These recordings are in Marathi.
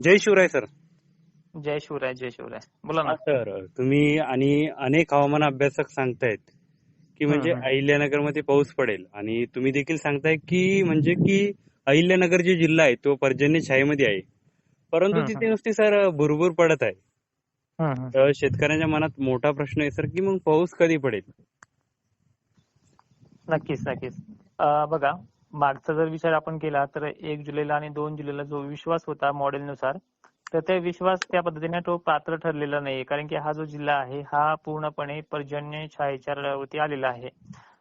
जय शिवराय सर. जय शिवराय जय शिवराय. बोला ना. सर तुम्ही आणि अनेक हवामान अभ्यासक सांगतायत की म्हणजे हम्म, हम्म. अहिल्यानगरमध्ये पाऊस पडेल आणि तुम्ही देखील सांगताय की म्हणजे की अहिल्यानगर जे जिल्हा आहे तो पर्जन्य छायेमध्ये आहे. परंतु तिथे नुसती सर भुरभुर पडत आहे. तर शेतकऱ्यांच्या मनात मोठा प्रश्न आहे सर की मग पाऊस कधी पडेल? नक्कीच नक्कीच. बघा मागचा जर विचार आपण केला तर एक जुलैला आणि दोन जुलैला जो विश्वास होता मॉडेल नुसार तर ते विश्वास त्या पद्धतीने तो पात्र ठरलेला नाहीये. कारण की हा जो जिल्हा आहे हा पूर्णपणे पर्जन्य छायेच्यावरती आलेला आहे.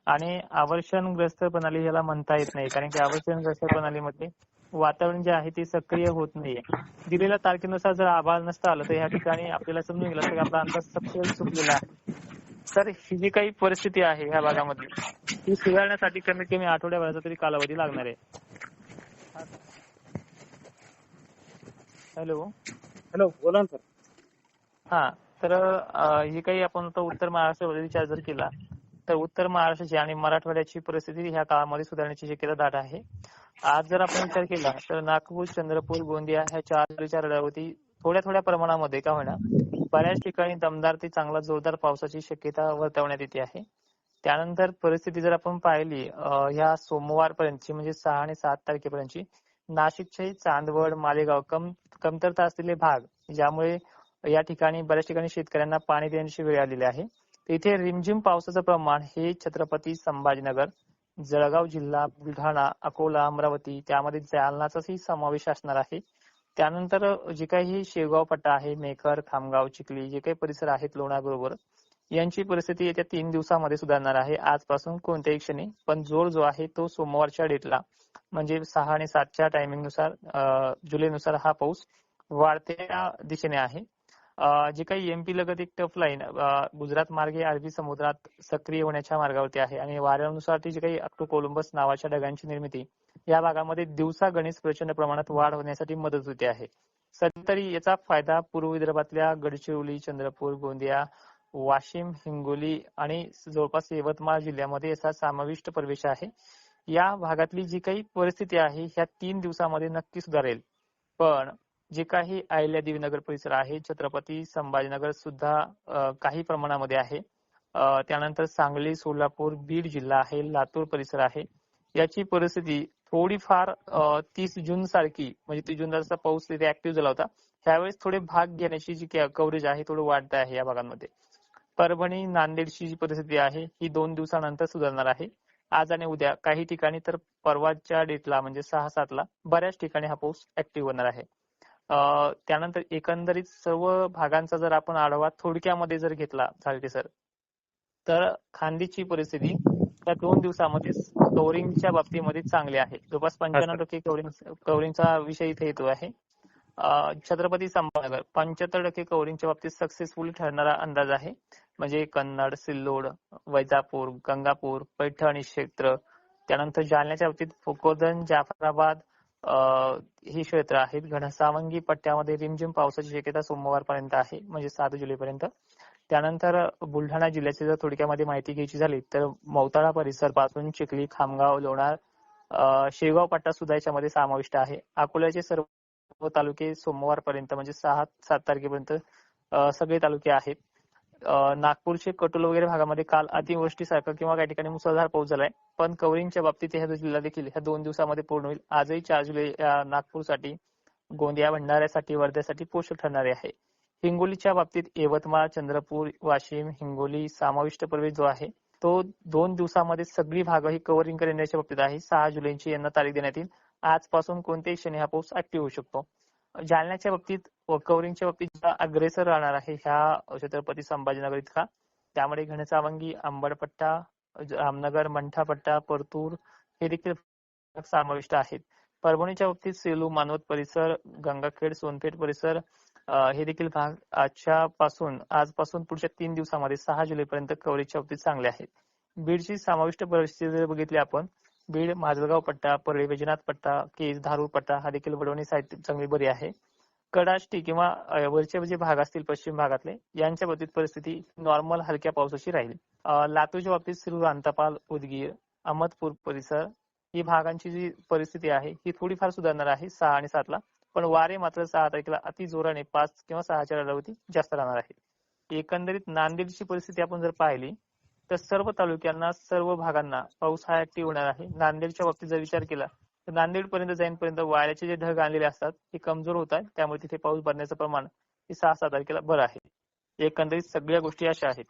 आणि आवर्षणग्रस्त प्रणाली याला म्हणता येत नाही. कारण की आवर्षणग्रस्त प्रणालीमध्ये वातावरण जे आहे ते सक्रिय होत नाहीये. दिलेल्या तारखेनुसार जर आभाळ नसतं आलं तर या ठिकाणी आपल्याला समजून गेलं तर आपला अंदाज सपशेल चुकलेला आहे. तर ही जी काही परिस्थिती आहे ह्या भागामध्ये ती सुधारण्यासाठी कमीत कमी आठवड्याभराचा तरी कालावधी लागणार आहे. हॅलो. हॅलो बोला ना सर. हा तर ही काही आपण आता उत्तर महाराष्ट्रामध्ये विचार जर केला तर उत्तर महाराष्ट्राची आणि मराठवाड्याची परिस्थिती ह्या काळामध्ये सुधारण्याची शक्यता दाट आहे. आज जर आपण विचार केला तर नागपूर चंद्रपूर गोंदिया ह्या चार रडावरती थोड्या थोड्या प्रमाणामध्ये का होईना बऱ्याच ठिकाणी दमदार ते चांगला जोरदार पावसाची शक्यता वर्तवण्यात येते आहे. त्यानंतर परिस्थिती जर आपण पाहिली ह्या सोमवारपर्यंतची म्हणजे सहा आणि सात तारखेपर्यंतची नाशिकचे चांदवड मालेगाव कम कमतरता असलेले भाग ज्यामुळे या ठिकाणी बऱ्याच ठिकाणी शेतकऱ्यांना पाणी देण्याची वेळ आलेली आहे. तिथे इथे रिमझिम पावसाचं प्रमाण हे छत्रपती संभाजीनगर जळगाव जिल्हा बुलढाणा अकोला अमरावती त्यामध्ये जालनाचाही समावेश असणार आहे. त्यानंतर जे काही शेवगाव पट्टा आहे मेकर खामगाव चिखली जे काही परिसर आहेत लोणाबरोबर यांची परिस्थिती येत्या तीन दिवसामध्ये सुधारणार आहे. आजपासून कोणत्याही क्षणी. पण जोर जो आहे तो सोमवारच्या डेटला. म्हणजे सहा आणि सातच्या टायमिंगनुसार जुलैनुसार हा पाऊस वाढत्या दिशेने आहे. जे काही एमपी लगत एक टफ लाईन गुजरात मार्गे अरबी समुद्रात सक्रिय होण्याच्या मार्गावरती आहे. आणि वाऱ्यानुसार ती जी काही अक्टो कोलंबस नावाच्या ढगांची निर्मिती या भागामध्ये दिवसा गणेश प्रचंड प्रमाणात वाढ होण्यासाठी मदत होते आहे. सध्या तरी याचा फायदा पूर्व विदर्भातल्या गडचिरोली चंद्रपूर गोंदिया वाशिम हिंगोली आणि जवळपास यवतमाळ जिल्ह्यामध्ये याचा समाविष्ट प्रवेश आहे. या भागातली जी काही परिस्थिती आहे ह्या तीन दिवसामध्ये नक्की सुधारेल. पण जे काही अहिल्या देवीनगर परिसर आहे छत्रपती संभाजीनगर सुद्धा काही प्रमाणामध्ये आहे. त्यानंतर सांगली सोलापूर बीड जिल्हा आहे लातूर परिसर आहे. याची परिस्थिती थोडीफार तीस जून सारखी म्हणजे तीस जून जसा पाऊस तिथे ऍक्टिव्ह झाला होता त्यावेळेस थोडे भाग घेण्याची जी कव्हरेज आहे थोडं वाढत आहे या भागांमध्ये. परभणी नांदेडची जी परिस्थिती आहे ही दोन दिवसानंतर सुधारणार आहे. आज आणि उद्या काही ठिकाणी तर परवाच्या डेटला म्हणजे सहा सातला बऱ्याच ठिकाणी हा पाऊस ऍक्टिव्ह होणार आहे. त्यानंतर एकंदरीत सर्व भागांचा जर आपण आढावा थोडक्यामध्ये जर घेतला चालते सर तर खांदीची परिस्थिती त्या दोन दिवसामध्ये कव्हरिंगच्या बाबतीमध्ये चांगली आहे. जवळपास पंच्याण्णव टक्के कव्हरिंग कव्हरिंगचा विषय इथे येतो आहे. छत्रपती संभाजीनगर पंच्याहत्तर टक्के कव्हरिंगच्या बाबतीत सक्सेसफुल ठरणारा अंदाज आहे. म्हणजे कन्नड सिल्लोड वैजापूर गंगापूर पैठण क्षेत्र त्यानंतर जालन्याच्या बाबतीत भोकरदन जाफराबाद ही क्षेत्र आहेत. घनसावंगी पट्ट्यामध्ये रिमझिम पावसाची शक्यता सोमवारपर्यंत आहे म्हणजे सात जुलैपर्यंत. त्यानंतर बुलढाणा जिल्ह्याची जर थोडक्यामध्ये माहिती घ्यायची झाली तर मौताळा परिसरपासून चिखली खामगाव लोणार शेगाव पट्टा सुद्धा याच्यामध्ये समाविष्ट आहे. अकोल्याचे सर्व तालुके सोमवारपर्यंत म्हणजे सहा सात तारखेपर्यंत सगळे तालुके आहेत. नागपूरचे कटोल वगैरे भागामध्ये काल अतिवृष्टीसारखा किंवा काही ठिकाणी मुसळधार पाऊस झालाय. पण कवरिंगच्या बाबतीत ह्या जिल्हा देखील ह्या दोन दिवसामध्ये पूर्ण होईल. आजही चार जुलै नागपूरसाठी गोंदिया भंडाऱ्यासाठी वर्ध्यासाठी पोषक ठरणारे आहे. हिंगोलीच्या बाबतीत यवतमाळ चंद्रपूर वाशिम हिंगोली समाविष्ट प्रवेश जो आहे तो दोन दिवसामध्ये सगळी भाग ही कव्हरिंग करण्याच्या बाबतीत आहे. सहा जुलैची यांना तारीख देण्यात येईल. आजपासून कोणत्याही क्षणी हा पाऊस ऍक्टिव्ह होऊ शकतो. जालन्याच्या बाबतीत व कव्हरिंगच्या बाबतीत अग्रेसर राहणार आहे ह्या छत्रपती संभाजीनगर इतका त्यामध्ये घनसावंगी अंबडपट्टा रामनगर मंठापट्टा परतूर हे देखील समाविष्ट आहेत. परभणीच्या बाबतीत सेलू मानवत परिसर गंगाखेड सोनपेठ परिसर हे देखील भाग आजच्या पासून आजपासून पुढच्या तीन दिवसामध्ये सहा जुलैपर्यंत कव्हरेजच्या बाबतीत चांगले आहेत. बीडची समाविष्ट परिस्थिती जर बघितली आपण बीड माजलगाव पट्टा परळी वैजनाथ पट्टा केज धारूर पट्टा हा देखील वडवणी साहित्य चांगली बरी आहे. कडाष्टी किंवा वरचे जे भाग असतील पश्चिम भागातले यांच्या बाबतीत परिस्थिती नॉर्मल हलक्या पावसाची राहील. लातूरच्या बाबतीत श्री रांतापाल उदगीर अहमदपूर परिसर ही भागांची जी परिस्थिती आहे ही थोडीफार सुधारणार आहे सहा आणि सातला. पण वारे मात्र सहा तारखेला अति जोराने पाच किंवा सहाच्या कालावधी जास्त राहणार आहे. एकंदरीत नांदेडची परिस्थिती आपण जर पाहिली तर सर्व तालुक्यांना सर्व भागांना पाऊस हा ऍक्टिव्ह होणार आहे. नांदेडच्या बाबतीत जर विचार केला तर नांदेड पर्यंत जाईपर्यंत वाऱ्याचे जे ढग आणलेले असतात ते कमजोर होत आहेत. त्यामुळे तिथे पाऊस भरण्याचं प्रमाण हे सहा सात तारखेला बरं आहे. एकंदरीत सगळ्या गोष्टी अशा आहेत.